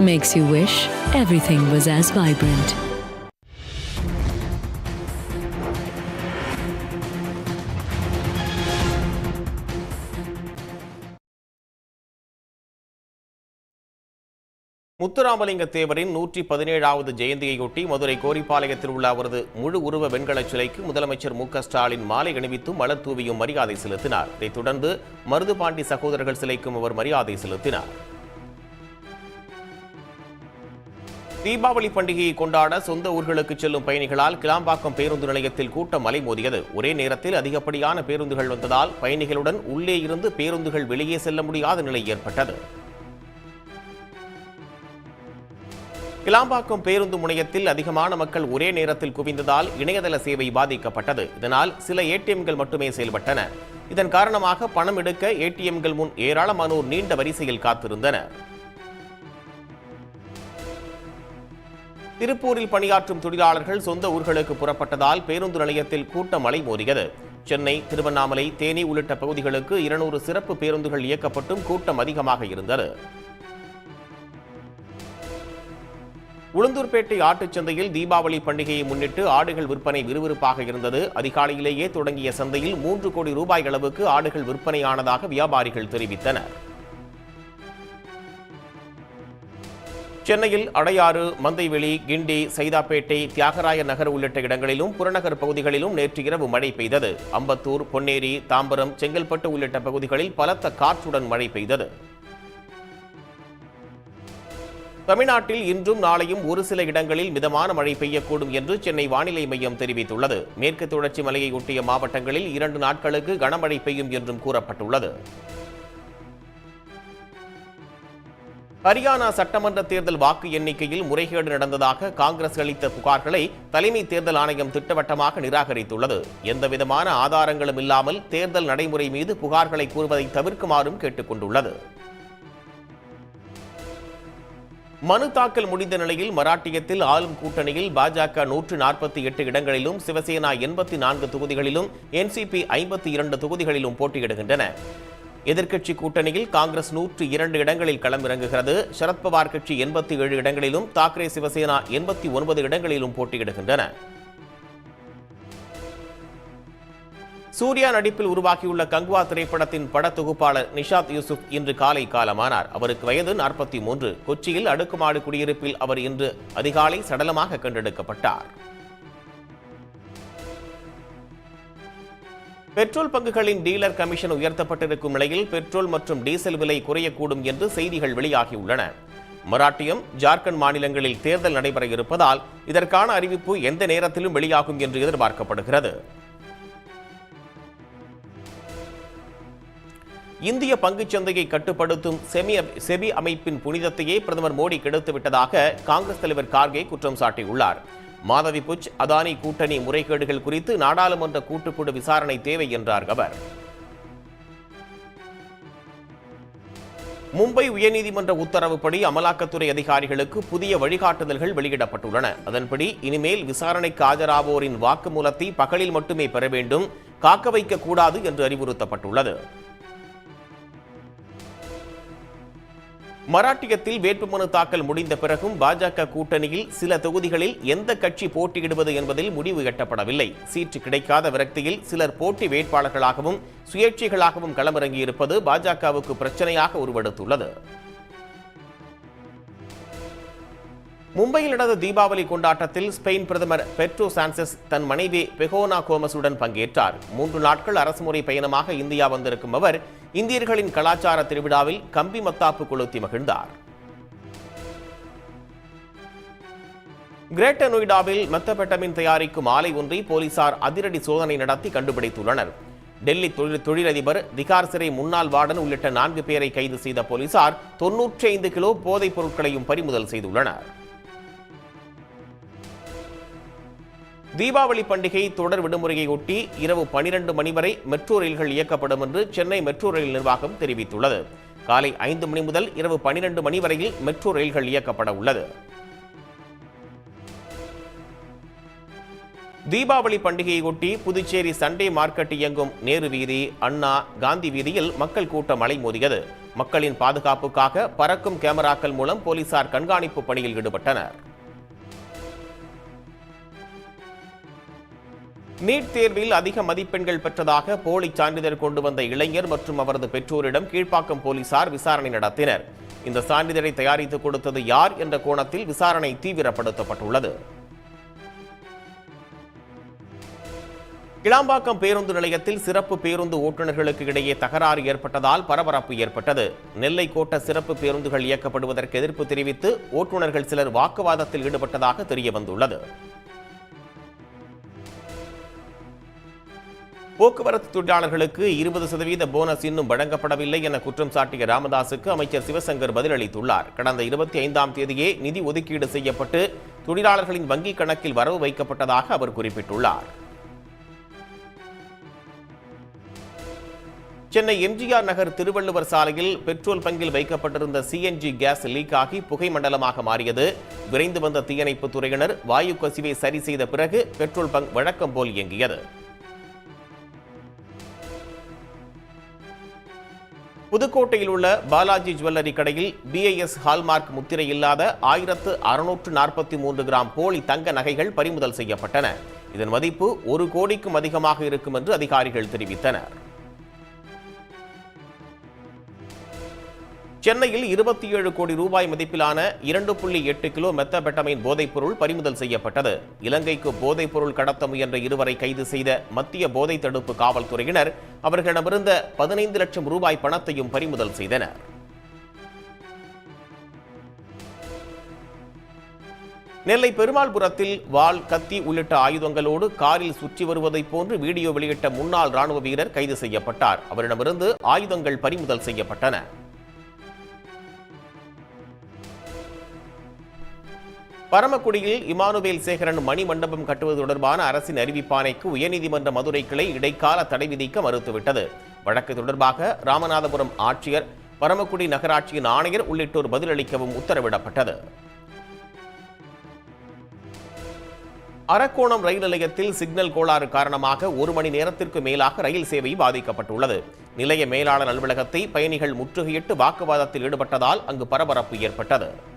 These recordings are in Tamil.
Makes you wish everything was as vibrant. Muthuramalinga தேவரின் நூற்றி பதினேழாவது ஜெயந்தியையொட்டி மதுரை கோரிப்பாளையத்தில் உள்ள அவரது முழு உருவ வெண்கலச் சிலைக்கு முதலமைச்சர் மு ஸ்டாலின் மாலை அணிவித்தும் மலர் தூவியும் மரியாதை செலுத்தினார் இதைத் தொடர்ந்து மருதுபாண்டி சகோதரர்கள் சிலைக்கும் அவர் மரியாதை செலுத்தினார் தீபாவளி பண்டிகையை கொண்டாட சொந்த ஊர்களுக்கு செல்லும் பயணிகளால் கிளாம்பாக்கம் பேருந்து நிலையத்தில் கூட்டம் அலைமோதியது. ஒரே நேரத்தில் அதிகப்படியான பேருந்துகள் வந்ததால் பயணிகளுடன் உள்ளே இருந்து பேருந்துகள் வெளியே செல்ல முடியாத நிலை ஏற்பட்டது. கிளாம்பாக்கம் பேருந்து முனையத்தில் அதிகமான மக்கள் ஒரே நேரத்தில் குவிந்ததால் இணையதள சேவை பாதிக்கப்பட்டது. இதனால் சில ஏடிஎம்கள் மட்டுமே செயல்பட்டன. இதன் காரணமாக பணம் எடுக்க ஏடிஎம்கள் முன் ஏராளமானோர் நீண்ட வரிசையில் காத்திருந்தனர். திருப்பூரில் பணியாற்றும் தொழிலாளர்கள் சொந்த ஊர்களுக்கு புறப்பட்டதால் பேருந்து நிலையத்தில் கூட்டம் அலைமோதியது. சென்னை திருவண்ணாமலை தேனி உள்ளிட்ட பகுதிகளுக்கு இருநூறு சிறப்பு பேருந்துகள் இயக்கப்பட்டும் கூட்டம் அதிகமாக இருந்தது. உளுந்தூர்பேட்டை ஆட்டுச் சந்தையில் தீபாவளி பண்டிகையை முன்னிட்டு ஆடுகள் விற்பனை விறுவிறுப்பாக இருந்தது. அதிகாலையிலேயே தொடங்கிய சந்தையில் மூன்று கோடி ரூபாய் அளவுக்கு ஆடுகள் விற்பனையானதாக வியாபாரிகள் தெரிவித்தனர். சென்னையில் அடையாறு மந்தைவெளி கிண்டி சைதாப்பேட்டை தியாகராய நகர் உள்ளிட்ட இடங்களிலும் புறநகர் பகுதிகளிலும் நேற்று இரவு மழை பெய்தது. அம்பத்தூர் பொன்னேரி தாம்பரம் செங்கல்பட்டு உள்ளிட்ட பகுதிகளில் பலத்த காற்றுடன் மழை பெய்தது. தமிழ்நாட்டில் இன்றும் நாளையும் ஒரு சில இடங்களில் மிதமான மழை பெய்யக்கூடும் என்று சென்னை வானிலை மையம் தெரிவித்துள்ளது. மேற்கு தொடர்ச்சி மலையை ஒட்டிய மாவட்டங்களில் இரண்டு நாட்களுக்கு கனமழை பெய்யும் என்றும் கூறப்பட்டுள்ளது. ஹரியானா சட்டமன்ற தேர்தல் வாக்கு எண்ணிக்கையில் முறைகேடு நடந்ததாக காங்கிரஸ் அளித்த புகார்களை தலைமை தேர்தல் ஆணையம் திட்டவட்டமாக நிராகரித்துள்ளது. எந்தவிதமான ஆதாரங்களும் இல்லாமல் தேர்தல் நடைமுறை மீது புகார்களை கூறுவதை தவிர்க்குமாறும் கேட்டுக்கொண்டுள்ளது மனு தாக்கல் முடிந்த நிலையில் மராட்டியத்தில் ஆளும் கூட்டணியில் பாஜக நூற்று நாற்பத்தி எட்டு இடங்களிலும் சிவசேனா எண்பத்தி நான்கு தொகுதிகளிலும் என்சிபி ஐம்பத்தி இரண்டு தொகுதிகளிலும் போட்டியிடுகின்றன. எதிர்க்கட்சி கூட்டணியில் காங்கிரஸ் நூற்று இரண்டு இடங்களில் களமிறங்குகிறது. சரத்பவார் கட்சி எண்பத்தி ஏழு இடங்களிலும் தாக்கரே சிவசேனா எண்பத்தி ஒன்பது இடங்களிலும் போட்டியிடுகின்றன. சூர்யா நடிப்பில் உருவாகியுள்ள கங்குவா திரைப்படத்தின் படத்தொகுப்பாளர் நிஷாத் யூசுப் இன்று காலை காலமானார். அவருக்கு வயது நாற்பத்தி மூன்று. கொச்சியில் அடுக்குமாடு குடியிருப்பில் அவர் இன்று அதிகாலை சடலமாக கண்டெடுக்கப்பட்டார். பெட்ரோல் பங்குகளின் டீலர் கமிஷன் உயர்த்தப்பட்டிருக்கும் நிலையில் பெட்ரோல் மற்றும் டீசல் விலை குறையக்கூடும் என்று செய்திகள் வெளியாகியுள்ளன. மராட்டியம் ஜார்க்கண்ட் மாநிலங்களில் தேர்தல் நடைபெற இருப்பதால் இதற்கான அறிவிப்பு எந்த நேரத்திலும் வெளியாகும் என்று எதிர்பார்க்கப்படுகிறது. இந்திய பங்குச் சந்தையை கட்டுப்படுத்தும் செமி செபி அமைப்பின் புனிதத்தையே பிரதமர் மோடி கெடுத்து விட்டதாக காங்கிரஸ் தலைவர் கார்கே குற்றம் சாட்டியுள்ளார். மாதவி புஜ் அதானி கூட்டணி முறைகேடுகள் குறித்து நாடாளுமன்ற கூட்டுக்குழு விசாரணை தேவை என்றார் அவர். மும்பை உயர்நீதிமன்ற உத்தரவுப்படி அமலாக்கத்துறை அதிகாரிகளுக்கு புதிய வழிகாட்டுதல்கள் வெளியிடப்பட்டுள்ளன. அதன்படி இனிமேல் விசாரணைக்கு ஆஜராவோரின் வாக்குமூலத்தை பகலில் மட்டுமே பெற வேண்டும் காக்க வைக்க கூடாது என்று அறிவுறுத்தப்பட்டுள்ளது. மராட்டியத்தில் வேட்புமனு தாக்கல் முடிந்த பிறகும் பாஜக கூட்டணியில் சில தொகுதிகளில் எந்த கட்சி போட்டியிடுவது என்பதில் முடிவு எட்டப்படவில்லை. சீட்டு கிடைக்காத விரக்தியில் சிலர் போட்டி வேட்பாளர்களாகவும் சுயேட்சைகளாகவும் களமிறங்கியிருப்பது பாஜகவுக்கு பிரச்சனையாக உருவெடுத்துள்ளது. மும்பையில் நடந்த தீபாவளி கொண்டாட்டத்தில் ஸ்பெயின் பிரதமர் பெட்ரோ சான்சஸ் தன் மனைவி பெகோனா கோமஸுடன் பங்கேற்றார். மூன்று நாட்கள் அரசுமுறை பயணமாக இந்தியா வந்திருக்கும் அவர் இந்தியர்களின் கலாச்சார திருவிழாவில் கம்பி மத்தாப்பு கொளுத்தி மகிழ்ந்தார். கிரேட்டர் நொய்டாவில் மெத்தபெட்டமின் தயாரிக்கும் ஆலை ஒன்றை போலீசார் அதிரடி சோதனை நடத்தி கண்டுபிடித்துள்ளனர். டெல்லி தொழில் தொழிலதிபர் திகார் சிறை முன்னாள் வார்டன் உள்ளிட்ட நான்கு பேரை கைது செய்த போலீசார் தொன்னூற்றி ஐந்து கிலோ போதைப் பொருட்களையும் பறிமுதல் செய்துள்ளனர். தீபாவளி பண்டிகை தொடர் விடுமுறையை ஒட்டி இரவு பனிரெண்டு மணி வரை மெட்ரோ ரயில்கள் இயக்கப்படும் என்று சென்னை மெட்ரோ ரயில் நிர்வாகம் தெரிவித்துள்ளது. காலை ஐந்து மணி முதல் இரவு பனிரெண்டு மணி வரையில் மெட்ரோ ரயில்கள் இயக்கப்பட உள்ளது. தீபாவளி பண்டிகையை ஒட்டி புதுச்சேரி சண்டே மார்க்கெட் இயங்கும் நேரு வீதி அண்ணா காந்தி வீதியில் மக்கள் கூட்டம் அலைமோதியது. மக்களின் பாதுகாப்புக்காக பறக்கும் கேமராக்கள் மூலம் போலீசார் கண்காணிப்பு பணியில் ஈடுபட்டனர். நீட் தேர்வில் அதிக மதிப்பெண்கள் பெற்றதாக போலி சான்றிதழ் கொண்டு வந்த இளைஞர் மற்றும் அவரது பெற்றோரிடம் கீழ்ப்பாக்கம் போலீசார் விசாரணை நடத்தினர். இந்த சான்றிதழை தயாரித்து கொடுத்தது யார் என்ற கோணத்தில் விசாரணை தீவிரப்படுத்தப்பட்டுள்ளது. கிளாம்பாக்கம் பேருந்து நிலையத்தில் சிறப்பு பேருந்து ஓட்டுநர்களுக்கு இடையே தகராறு ஏற்பட்டதால் பரபரப்பு ஏற்பட்டது. நெல்லை கோட்ட சிறப்பு பேருந்துகள் இயக்கப்படுவதற்கு எதிர்ப்பு தெரிவித்து ஓட்டுநர்கள் சிலர் வாக்குவாதத்தில் ஈடுபட்டதாக தெரிய போக்குவரத்து தொழிலாளர்களுக்கு இருபது சதவீத போனஸ் இன்னும் வழங்கப்படவில்லை என குற்றம் சாட்டிய ராமதாசுக்கு அமைச்சர் சிவசங்கர் பதிலளித்துள்ளார். கடந்த இருபத்தி ஐந்தாம் தேதியே நிதி ஒதுக்கீடு செய்யப்பட்டு தொழிலாளர்களின் வங்கிக் கணக்கில் வரவு வைக்கப்பட்டதாக அவர் குறிப்பிட்டுள்ளார். சென்னை எம்ஜிஆர் நகர் திருவள்ளுவர் சாலையில் பெட்ரோல் பங்கில் வைக்கப்பட்டிருந்த சிஎன்ஜி கேஸ் லீக் ஆகி புகை மண்டலமாக மாறியது. விரைந்து வந்த தீயணைப்பு துறையினர் வாயு கசிவை சரி செய்த பிறகு பெட்ரோல் பங்க் வழக்கம் போல் இயங்கியது. புதுக்கோட்டையில் உள்ள பாலாஜி ஜுவல்லரி கடையில் பிஐஎஸ் ஹால்மார்க் முத்திரை இல்லாத ஆயிரத்து அறுநூற்று நாற்பத்தி மூன்று கிராம் போலி தங்க நகைகள் பறிமுதல் செய்யப்பட்டன. இதன் மதிப்பு ஒரு கோடிக்கும் அதிகமாக இருக்கும் என்று அதிகாரிகள் தெரிவித்தனர். சென்னையில் இருபத்தி ஏழு கோடி ரூபாய் மதிப்பிலான இரண்டு புள்ளி எட்டு கிலோ மெத்தபெட்டமைன் போதைப்பொருள் பறிமுதல் செய்யப்பட்டது. இலங்கைக்கு போதைப்பொருள் கடத்த முயன்ற இருவரை கைது செய்த மத்திய போதை தடுப்பு காவல்துறையினர் அவர்களிடமிருந்த பதினைந்து லட்சம் ரூபாய் பணத்தையும் பறிமுதல் செய்தனர். நெல்லை பெருமாள்புரத்தில் வாள் கத்தி உள்ளிட்ட ஆயுதங்களோடு காரில் சுற்றி வருவதைப் போன்று வீடியோ வெளியிட்ட முன்னாள் ராணுவ வீரர் கைது செய்யப்பட்டார். அவரிடமிருந்து ஆயுதங்கள் பறிமுதல் செய்யப்பட்டன. பரமக்குடியில் இமானுவேல் சேகரன் மணி மண்டபம் கட்டுவது தொடர்பான அரசின் அறிவிப்பானைக்கு உயர்நீதிமன்ற மதுரை கிளை இடைக்கால தடை விதிக்க மறுத்துவிட்டது. வழக்கு தொடர்பாக ராமநாதபுரம் ஆட்சியர் பரமக்குடி நகராட்சியின் ஆணையர் உள்ளிட்டோர் பதிலளிக்கவும் உத்தரவிடப்பட்டது. அரக்கோணம் ரயில் நிலையத்தில் சிக்னல் கோளாறு காரணமாக ஒரு மணி நேரத்திற்கு மேலாக ரயில் சேவை பாதிக்கப்பட்டுள்ளது. நிலைய மேலாளர் அலுவலகத்தை பயணிகள் முற்றுகையிட்டு வாக்குவாதத்தில் ஈடுபட்டதால் அங்கு பரபரப்பு ஏற்பட்டது.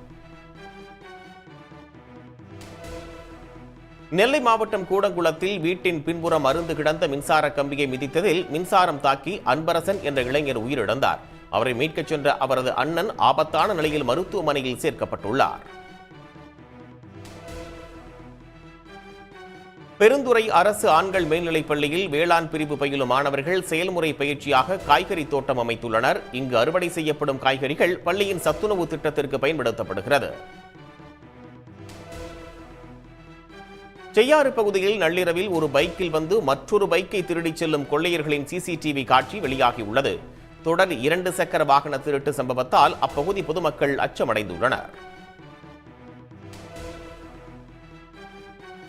நெல்லை மாவட்டம் கூடங்குளத்தில் வீட்டின் பின்புறம் அருந்து கிடந்த மின்சார கம்பியை மிதித்ததில் மின்சாரம் தாக்கி அன்பரசன் என்ற இளைஞர் உயிரிழந்தார். அவரை மீட்கச் சென்ற அவரது அண்ணன் ஆபத்தான நிலையில் மருத்துவமனையில் சேர்க்கப்பட்டுள்ளார். பெருந்துறை அரசு ஆண்கள் மேல்நிலைப் பள்ளியில் வேளாண் பிரிவு பயிலும் மாணவர்கள் செயல்முறை பயிற்சியாக காய்கறி தோட்டம் அமைத்துள்ளனர். இங்கு அறுவடை செய்யப்படும் காய்கறிகள் பள்ளியின் சத்துணவு திட்டத்திற்கு பயன்படுத்தப்படுகிறது. செய்யாறு பகுதியில் நள்ளிரவில் ஒரு பைக்கில் வந்து மற்றொரு பைக்கை திருடிச் செல்லும் கொள்ளையர்களின் சிசிடிவி காட்சி வெளியாகியுள்ளது. தொடர் இரண்டு சக்கர வாகன திருட்டு சம்பவத்தால் அப்பகுதி பொதுமக்கள் அச்சமடைந்துள்ளனர்.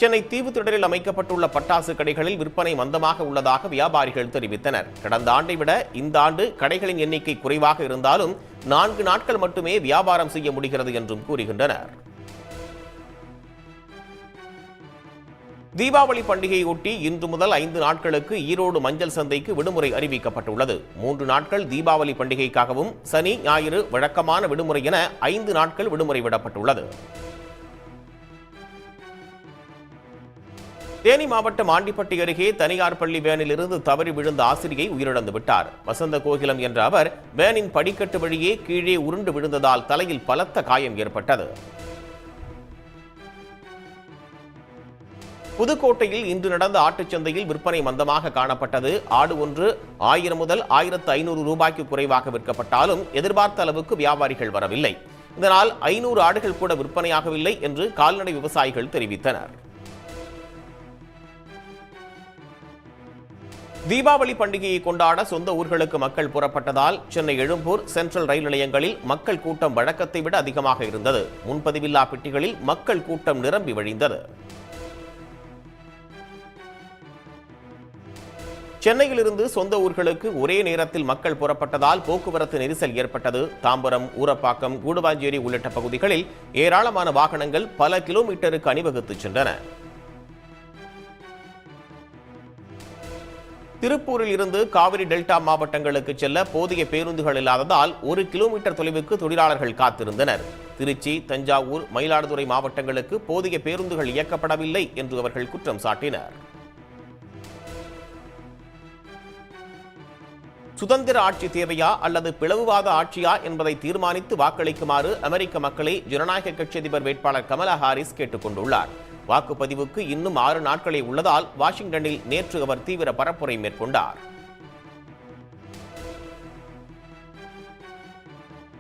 சென்னை தீவுத்திடலில் அமைக்கப்பட்டுள்ள பட்டாசு கடைகளில் விற்பனை மந்தமாக உள்ளதாக வியாபாரிகள் தெரிவித்தனர். கடந்த ஆண்டை விட இந்த ஆண்டு கடைகளின் எண்ணிக்கை குறைவாக இருந்தாலும் நான்கு நாட்கள் மட்டுமே வியாபாரம் செய்ய முடிகிறது என்றும் கூறுகின்றனர். தீபாவளி பண்டிகையொட்டி இன்று முதல் ஐந்து நாட்களுக்கு ஈரோடு மஞ்சள் சந்தைக்கு விடுமுறை அறிவிக்கப்பட்டுள்ளது. மூன்று நாட்கள் தீபாவளி பண்டிகைக்காகவும் சனி ஞாயிறு வழக்கமான விடுமுறை என ஐந்து நாட்கள் விடுமுறை விடப்பட்டுள்ளது. தேனி மாவட்டம் ஆண்டிப்பட்டி அருகே தனியார் பள்ளி வேனில் இருந்து தவறி விழுந்த ஆசிரியை உயிரிழந்து விட்டார். வசந்த கோகிலம் என்ற அவர் வேனின் படிக்கட்டு வழியே கீழே உருண்டு விழுந்ததால் தலையில் பலத்த காயம் ஏற்பட்டது. புதுக்கோட்டையில் இன்று நடந்த ஆட்டுச்சந்தையில் விற்பனை மந்தமாக காணப்பட்டது. ஆடு ஒன்று ஆயிரம் முதல் ஆயிரத்து ஐநூறு ரூபாய்க்கு குறைவாக விற்கப்பட்டாலும் எதிர்பார்த்த அளவுக்கு வியாபாரிகள் வரவில்லை. இதனால் ஐநூறு ஆடுகள் கூட விற்பனையாகவில்லை என்று கால்நடை விவசாயிகள் தெரிவித்தனர். தீபாவளி பண்டிகையை கொண்டாட சொந்த ஊர்களுக்கு மக்கள் புறப்பட்டதால் சென்னை எழும்பூர் சென்ட்ரல் ரயில் நிலையங்களில் மக்கள் கூட்டம் வழக்கத்தை விட அதிகமாக இருந்தது. முன்பதிவில்லா பெட்டிகளில் மக்கள் கூட்டம் நிரம்பி வழிந்தது. சென்னையிலிருந்து சொந்த ஊர்களுக்கு ஒரே நேரத்தில் மக்கள் புறப்பட்டதால் போக்குவரத்து நெரிசல் ஏற்பட்டது. தாம்பரம் ஊரப்பாக்கம் கூடுவாஞ்சேரி உள்ளிட்ட பகுதிகளில் ஏராளமான வாகனங்கள் பல கிலோமீட்டருக்கு அணிவகுத்து சென்றன. திருப்பூரில் இருந்து காவிரி டெல்டா மாவட்டங்களுக்கு செல்ல போதிய பேருந்துகள் இல்லாததால் ஒரு கிலோமீட்டர் தொலைவுக்கு தொழிலாளர்கள் காத்திருந்தனர். திருச்சி தஞ்சாவூர் மயிலாடுதுறை மாவட்டங்களுக்கு போதிய பேருந்துகள் இயக்கப்படவில்லை என்று அவர்கள் குற்றம் சாட்டினர். சுதந்திர ஆட்சி தேவையா அல்லது பிளவுவாத ஆட்சியா என்பதை தீர்மானித்து வாக்களிக்குமாறு அமெரிக்க மக்களை ஜனநாயக கட்சி அதிபர் வேட்பாளர் கமலா ஹாரிஸ் கேட்டுக் கொண்டுள்ளார் வாக்குப்பதிவுக்கு இன்னும் ஆறு நாட்களே உள்ளதால் வாஷிங்டனில் நேற்று அவர் தீவிர பரப்புரை மேற்கொண்டார்.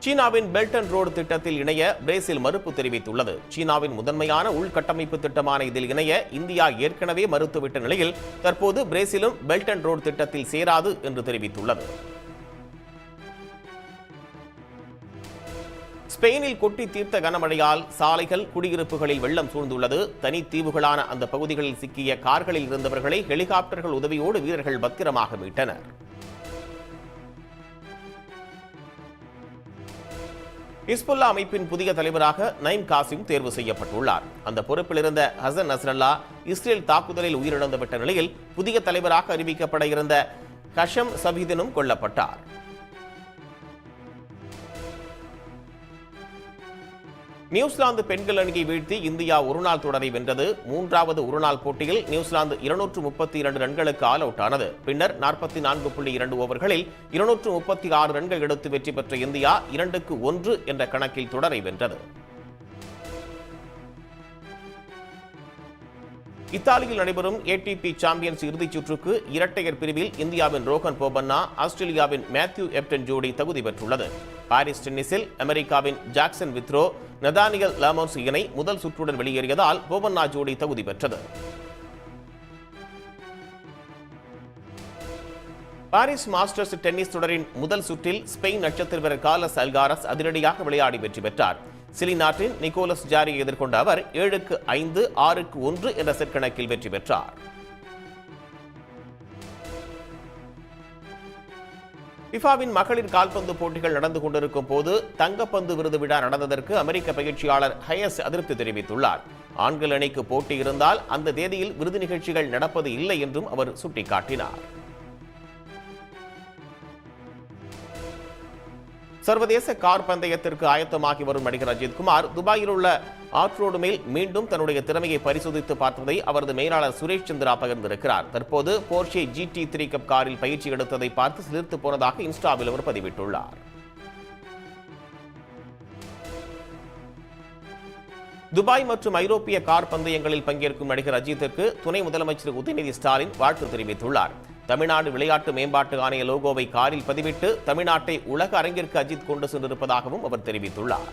சீனாவின் பெல்ட் அண்ட் ரோடு திட்டத்தில் இணைய பிரேசில் மறுப்பு தெரிவித்துள்ளது. சீனாவின் முதன்மையான உள்கட்டமைப்பு திட்டமான இதில் இணைய இந்தியா ஏற்கனவே மறுத்துவிட்ட நிலையில் தற்போது பிரேசிலும் பெல்ட் அண்ட் ரோடு திட்டத்தில் சேராது என்று தெரிவித்துள்ளது. ஸ்பெயினில் கொட்டி தீர்த்த கனமழையால் சாலைகள் குடியிருப்புகளில் வெள்ளம் சூழ்ந்துள்ளது. தனித்தீவுகளான அந்த பகுதிகளில் சிக்கிய கார்களில் இருந்தவர்களை ஹெலிகாப்டர்கள் உதவியோடு வீரர்கள் பத்திரமாக மீட்டனர். ஹிஸ்புல்லா அமைப்பின் புதிய தலைவராக நைம் காசிம் தேர்வு செய்யப்பட்டுள்ளார். அந்த பொறுப்பில் இருந்த ஹசன் நஸ்ரல்லா இஸ்ரேல் தாக்குதலில் உயிரிழந்துவிட்ட நிலையில் புதிய தலைவராக அறிவிக்கப்பட இருந்த கஷம் சபீதனும் கொல்லப்பட்டார். நியூசிலாந்து பெண்கள் அணியை வீழ்த்தி இந்தியா ஒருநாள் தொடரை வென்றது. மூன்றாவது ஒருநாள் போட்டியில் நியூசிலாந்து இருநூற்று முப்பத்தி இரண்டு ரன்களுக்கு ஆல் அவுட் ஆனது. பின்னர் நாற்பத்தி நான்கு புள்ளி இரண்டு ஓவர்களில் இருநூற்று முப்பத்தி ஆறு ரன்கள் எடுத்து வெற்றி பெற்ற இந்தியா இரண்டுக்கு ஒன்று என்ற கணக்கில் தொடரை வென்றது. இத்தாலியில் நடைபெறும் ஏடிபி சாம்பியன்ஸ் இறுதிச் சுற்றுக்கு இரட்டையர் பிரிவில் இந்தியாவின் ரோகன் போபண்ணா ஆஸ்திரேலியாவின் மேத்யூ எப்டன் ஜோடி தகுதி பெற்றுள்ளது. பாரிஸ் டென்னிஸில் அமெரிக்காவின் ஜாக்சன் வித்ரோ நதானியல் லாமோன்ஸ் இணை முதல் சுற்றுடன் வெளியேறியதால் போபண்ணா ஜோடி தகுதி பெற்றது. பாரிஸ் மாஸ்டர்ஸ் டென்னிஸ் தொடரின் முதல் சுற்றில் ஸ்பெயின் நட்சத்திர வீரர் கார்லஸ் அல்காரஸ் அதிரடியாக விளையாடி வெற்றி பெற்றார். சிலி நாட்டின் நிக்கோலஸ் ஜாரியை எதிர்கொண்ட அவர் ஏழுக்கு ஐந்து ஆறுக்கு ஒன்று என்ற செட் கணக்கில் வெற்றி பெற்றார். ஃபிஃபாவின் மகளிர் கால்பந்து போட்டிகள் நடந்து கொண்டிருக்கும் போது தங்கப்பந்து விருது விழா நடந்ததற்கு அமெரிக்க பயிற்சியாளர் ஹயஸ் அதிருப்தி தெரிவித்துள்ளார். ஆண்கள் அணிக்கு போட்டி இருந்தால் அந்த தேதியில் விருது நிகழ்ச்சிகள் நடப்பது இல்லை என்றும் அவர் சுட்டிக்காட்டினார். சர்வதேச கார் பந்தயத்திற்கு ஆயத்தமாகி வரும் நடிகர் அஜித்குமார் துபாயில் உள்ள ஆட்ரோடு மேல் மீண்டும் தன்னுடைய திறமையை பரிசோதித்து பார்த்ததை அவரது மேலாளர் சுரேஷ் சந்திரா பகிர்ந்திருக்கிறார். தற்போது போர்ஷே ஜிடி த்ரீ கப் காரில் பயிற்சி எடுத்ததை பார்த்து சிலிர்த்து போனதாக இன்ஸ்டாவில் அவர் பதிவிட்டுள்ளார். துபாய் மற்றும் ஐரோப்பிய கார் பந்தயங்களில் பங்கேற்கும் நடிகர் அஜித்திற்கு துணை முதலமைச்சர் உதயநிதி ஸ்டாலின் வாழ்த்து தெரிவித்துள்ளார். தமிழ்நாடு விளையாட்டு மேம்பாட்டு ஆணைய லோகோவை காரில் பதிவிட்டு தமிழ்நாட்டை உலக அரங்கிற்கு அஜித் கொண்டு சென்றிருப்பதாகவும் அவர் தெரிவித்துள்ளார்.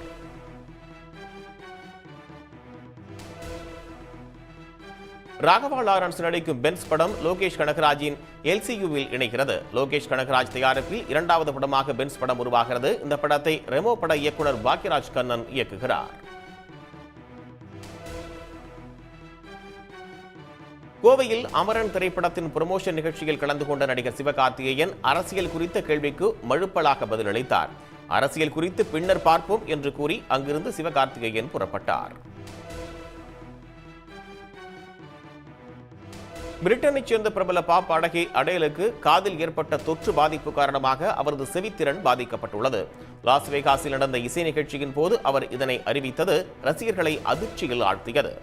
ராகவா லாரன்ஸ் நடிக்கும் பென்ஸ் படம் லோகேஷ் கனகராஜின் எல்சியூவில் இணைகிறது. லோகேஷ் கனகராஜ் தயாரிப்பில் இரண்டாவது படமாக பென்ஸ் படம் உருவாகிறது. இந்த படத்தை ரெமோ பட இயக்குனர் பாக்யராஜ் கண்ணன் இயக்குகிறார். கோவையில் அமரன் திரைப்படத்தின் புரமோஷன் நிகழ்ச்சியில் கலந்து கொண்ட நடிகர் சிவகார்த்திகேயன் அரசியல் குறித்த கேள்விக்கு மழுப்பலாக பதிலளித்தார். அரசியல் குறித்து பின்னர் பார்ப்போம் என்று கூறி அங்கிருந்து சிவகார்த்திகேயன் புறப்பட்டார். பிரிட்டனைச் சேர்ந்த பிரபல பாப் அடகே அடேலுக்கு காதில் ஏற்பட்ட தொற்று பாதிப்பு காரணமாக அவரது செவித்திறன் பாதிக்கப்பட்டுள்ளது. லாஸ் வேகாஸில் நடந்த இசை நிகழ்ச்சியின் போது அவர் இதனை அறிவித்தது ரசிகர்களை அதிர்ச்சியில் ஆழ்த்தியது.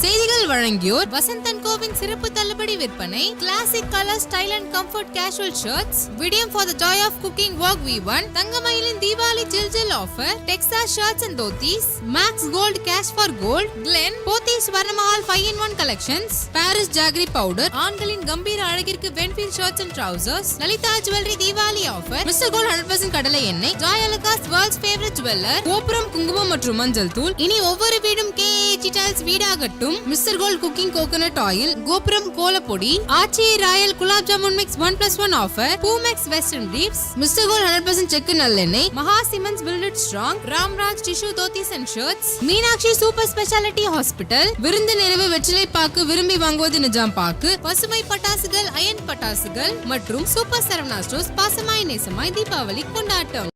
செய்திகள் வழங்கியோர் வசந்தன் கோவின் சிறப்பு தள்ளுபடி விற்பனை classic colour style and comfort casual shirts Vidiem for the joy of cooking work V one தங்கமயிலின் Deepavali ஜில் ஜில் offer Texas shirts and dhotis Max gold cash for gold Glenn Pothys Varnamahal five in one collections Paris jaggery powder ஆண்களின் கம்பீர அழகிற்கு வென்ஃபீல் shirts and trousers Lalitha jewellery Deepavali offer Mr gold hundred percent கடலை எண்ணெய் Joy Alukkas world's favourite jeweller Gopuram குங்குமம் மற்றும் மஞ்சள் தூள் இனி ஒவ்வொரு வீடும் K tiles வீடாகட்டும் Mr gold cooking coconut oil Gopuram கோலப்பொடி Aachi royal gulab jamun mix one plus one offer Boomex western briefs Mr gold hundred percent செக்கு நல்லெண்ணெய் Maha cements built strong Ramraj tissue dhotis and shirts Meenakshi super speciality hospital விருந்து நிறைவு வெற்றிலை பாக்கு விரும்பி வாங்குவது நிஜாம் பாக்கு பசுமை பட்டாசுகள் அயன் பட்டாசுகள் மற்றும் சூப்பர் சரவணா ஸ்டோர்ஸ் பாசமாய் நேசமாய் தீபாவளி கொண்டாட்டம்